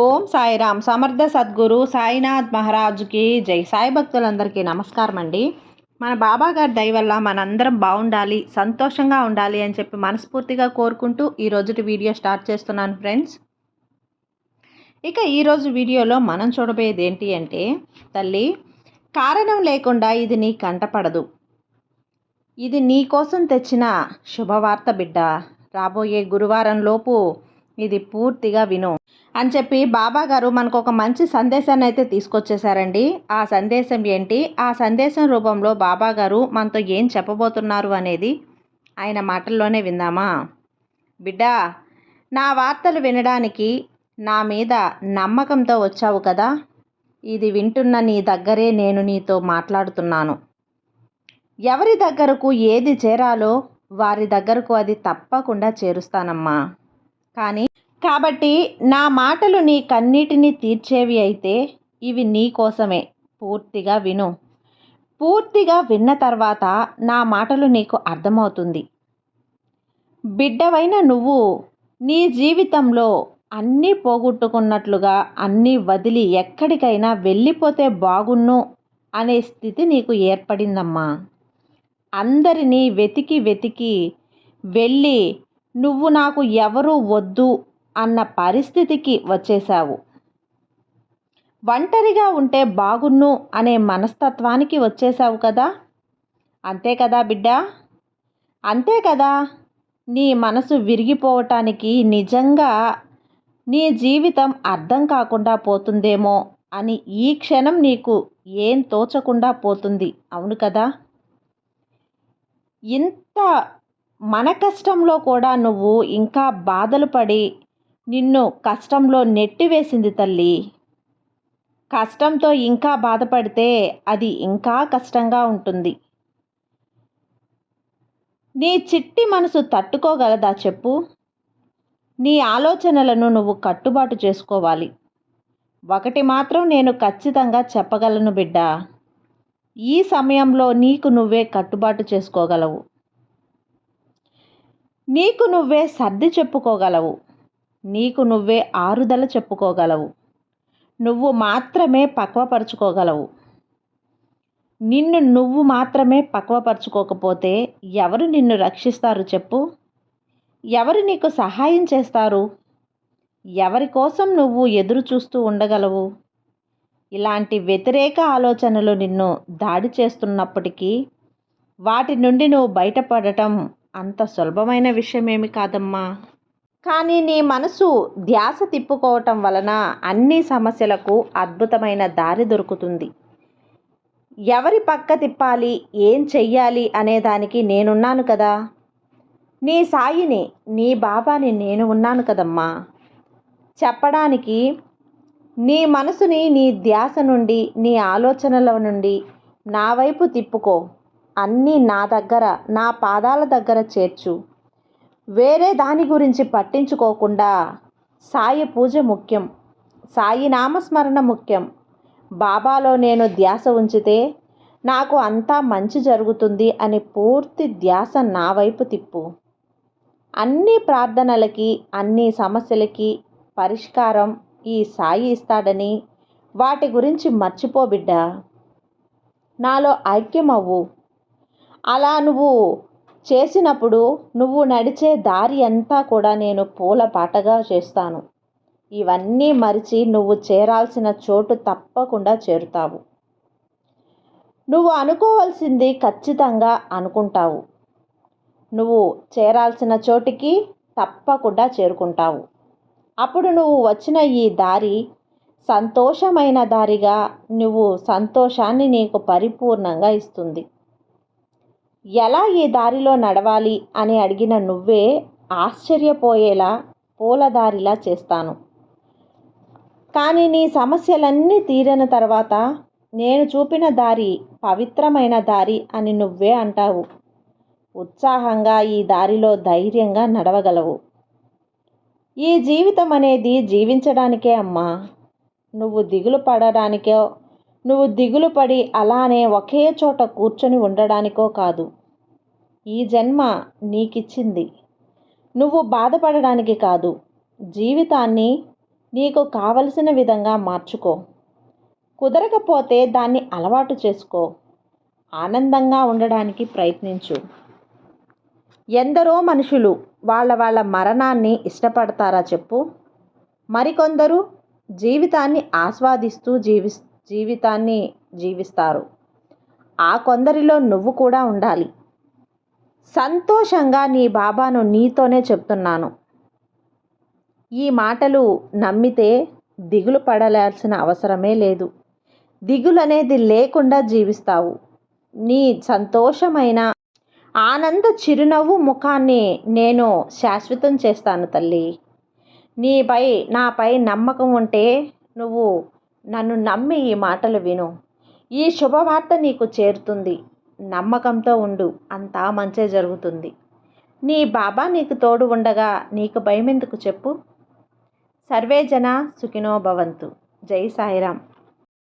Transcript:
ఓం సాయిరామ్. సమర్థ సద్గురు సాయినాథ్ మహారాజుకి జై. సాయి భక్తులందరికీ నమస్కారం అండి మన బాబా గారి దయ వల్ల మనందరం బాగుండాలి సంతోషంగా ఉండాలి అని చెప్పి మనస్ఫూర్తిగా కోరుకుంటూ ఈ రోజుటి వీడియో స్టార్ట్ చేస్తున్నాను ఫ్రెండ్స్. ఇక ఈరోజు వీడియోలో మనం చూడబోయేది ఏంటి అంటే తల్లి కారణం లేకుండా ఇది నీ కంటపడదు ఇది నీ కోసం తెచ్చిన శుభవార్త బిడ్డ. రాబోయే గురువారం లోపు ఇది పూర్తిగా విను. అని చెప్పి బాబా గారు మనకు ఒక మంచి సందేశాన్ని అయితే తీసుకొచ్చేసారండి ఆ సందేశం ఏంటి? ఆ సందేశం రూపంలో బాబా గారు మనతో ఏం చెప్పబోతున్నారు అనేది ఆయన మాటల్లోనే విందామా? బిడ్డ నా వార్తలు వినడానికి నా మీద నమ్మకంతో వచ్చావు కదా? ఇది వింటున్న నీ దగ్గరే నేను నీతో మాట్లాడుతున్నాను. ఎవరి దగ్గరకు ఏది చేరాలో వారి దగ్గరకు అది తప్పకుండా చేరుస్తానమ్మా. కానీ కాబట్టి నా మాటలు నీ కన్నీటిని తీర్చేవి అయితే ఇవి నీ కోసమే. పూర్తిగా విను. పూర్తిగా విన్న తర్వాత నా మాటలు నీకు అర్థమవుతుంది. బిడ్డవైన నువ్వు నీ జీవితంలో అన్నీ పోగొట్టుకున్నట్లుగా అన్నీ వదిలి ఎక్కడికైనా వెళ్ళిపోతే బాగున్ను అనే స్థితి నీకు ఏర్పడిందమ్మా. అందరినీ వెతికి వెతికి వెళ్ళి నువ్వు నాకు ఎవరు వద్దు అన్న పరిస్థితికి వచ్చేశావు. ఒంటరిగా ఉంటే బాగున్ను అనే మనస్తత్వానికి వచ్చేసావు కదా? అంతే కదా బిడ్డ? అంతే కదా? నీ మనసు విరిగిపోవటానికి నిజంగా నీ జీవితం అర్థం కాకుండా పోతుందేమో అని ఈ క్షణం నీకు ఏం తోచకుండా పోతుంది అవును కదా? ఇంత మన కష్టంలో కూడా నువ్వు ఇంకా బాధలు పడి నిన్ను కష్టంలో నెట్టివేసింది తల్లి. కష్టంతో ఇంకా బాధపడితే అది ఇంకా కష్టంగా ఉంటుంది. నీ చిట్టి మనసు తట్టుకోగలదా చెప్పు? నీ ఆలోచనలను నువ్వు కట్టుబాటు చేసుకోవాలి. ఒకటి మాత్రం నేను ఖచ్చితంగా చెప్పగలను బిడ్డ. ఈ సమయంలో నీకు నువ్వే కట్టుబాటు చేసుకోగలవు. నీకు నువ్వే సర్ది చెప్పుకోగలవు. నీకు నువ్వే ఆరుదల చెప్పుకోగలవు. నువ్వు మాత్రమే పక్వపరుచుకోగలవు. నిన్ను నువ్వు మాత్రమే పక్వపరుచుకోకపోతే ఎవరు నిన్ను రక్షిస్తారు చెప్పు? ఎవరు నీకు సహాయం చేస్తారు? ఎవరి కోసం నువ్వు ఎదురు చూస్తూ ఉండగలవు? ఇలాంటి వ్యతిరేక ఆలోచనలు నిన్ను దాడి చేస్తున్నప్పటికీ వాటి నుండి నువ్వు బయటపడటం అంత సులభమైన విషయమేమి కాదమ్మా? కానీ నీ మనసు ధ్యాస తిప్పుకోవటం వలన అన్ని సమస్యలకు అద్భుతమైన దారి దొరుకుతుంది. ఎవరి పక్క తిప్పాలి ఏం చెయ్యాలి అనేదానికి నేనున్నాను కదా? నీ సాయిని నీ బాబాని నేను ఉన్నాను కదమ్మా? చెప్పడానికి నీ మనసుని నీ ధ్యాస నుండి నీ ఆలోచనల నుండి నా వైపు తిప్పుకో. అన్నీ నా దగ్గర నా పాదాల దగ్గర చేర్చు. వేరే దాని గురించి పట్టించుకోకుండా సాయి పూజ ముఖ్యం సాయి నామస్మరణ ముఖ్యం. బాబాలో నేను ధ్యాస ఉంచితే నాకు అంతా మంచి జరుగుతుంది అని పూర్తి ధ్యాస నా వైపు తిప్పు. అన్ని ప్రార్థనలకి అన్ని సమస్యలకి పరిష్కారం ఈ సాయి ఇస్తాడని వాటి గురించి మర్చిపోబిడ్డా నాలో ఐక్యమవ్వు. అలా నువ్వు చేసినప్పుడు నువ్వు నడిచే దారి అంతా కూడా నేను పూల పాటగా చేస్తాను. ఇవన్నీ మరిచి నువ్వు చేరాల్సిన చోటు తప్పకుండా చేరుతావు. నువ్వు అనుకోవాల్సింది ఖచ్చితంగా అనుకుంటావు. నువ్వు చేరాల్సిన చోటికి తప్పకుండా చేరుకుంటావు. అప్పుడు నువ్వు వచ్చిన ఈ దారి సంతోషమైన దారిగా నువ్వు సంతోషాన్ని నీకు పరిపూర్ణంగా ఇస్తుంది. ఎలా ఈ దారిలో నడవాలి అని అడిగిన నువ్వే ఆశ్చర్యపోయేలా పూలదారిలా చేస్తాను. కానీ నీ సమస్యలన్నీ తీరిన తర్వాత నేను చూపిన దారి పవిత్రమైన దారి అని నువ్వే అంటావు. ఉత్సాహంగా ఈ దారిలో ధైర్యంగా నడవగలవు. ఈ జీవితం అనేది జీవించడానికే అమ్మా. నువ్వు దిగులు పడడానికో నువ్వు దిగులు పడి అలానే ఒకే చోట కూర్చొని ఉండడానికో కాదు. ఈ జన్మ నీకిచ్చింది. నువ్వు బాధపడడానికి కాదు. జీవితాన్ని నీకు కావలసిన విధంగా మార్చుకో. కుదరకపోతే దాన్ని అలవాటు చేసుకో. ఆనందంగా ఉండడానికి ప్రయత్నించు. ఎందరో మనుషులు వాళ్ళ వాళ్ళ మరణాన్ని ఇష్టపడతారా చెప్పు? మరికొందరు జీవితాన్ని ఆస్వాదిస్తూ జీవిస్తూ జీవితాన్ని జీవిస్తారు. ఆ కొందరిలో నువ్వు కూడా ఉండాలి. సంతోషంగా నీ బాబాను నీతోనే చెప్తున్నాను. ఈ మాటలు నమ్మితే దిగులు పడాల్సిన అవసరమే లేదు. దిగులు అనేది లేకుండా జీవిస్తావు. నీ సంతోషమైన ఆనంద చిరునవ్వు ముఖాన్ని నేను శాశ్వతం చేస్తాను తల్లి. నీపై నాపై నమ్మకం ఉంటే నువ్వు నన్ను నమ్మి ఈ మాటలు విను. ఈ శుభవార్త నీకు చేరుతుంది. నమ్మకంతో ఉండు. అంతా మంచే జరుగుతుంది. నీ బాబా నీకు తోడు ఉండగా నీకు భయం ఎందుకు చెప్పు? సర్వే జన సుఖినో భవంతు. జై సాయిరామ్.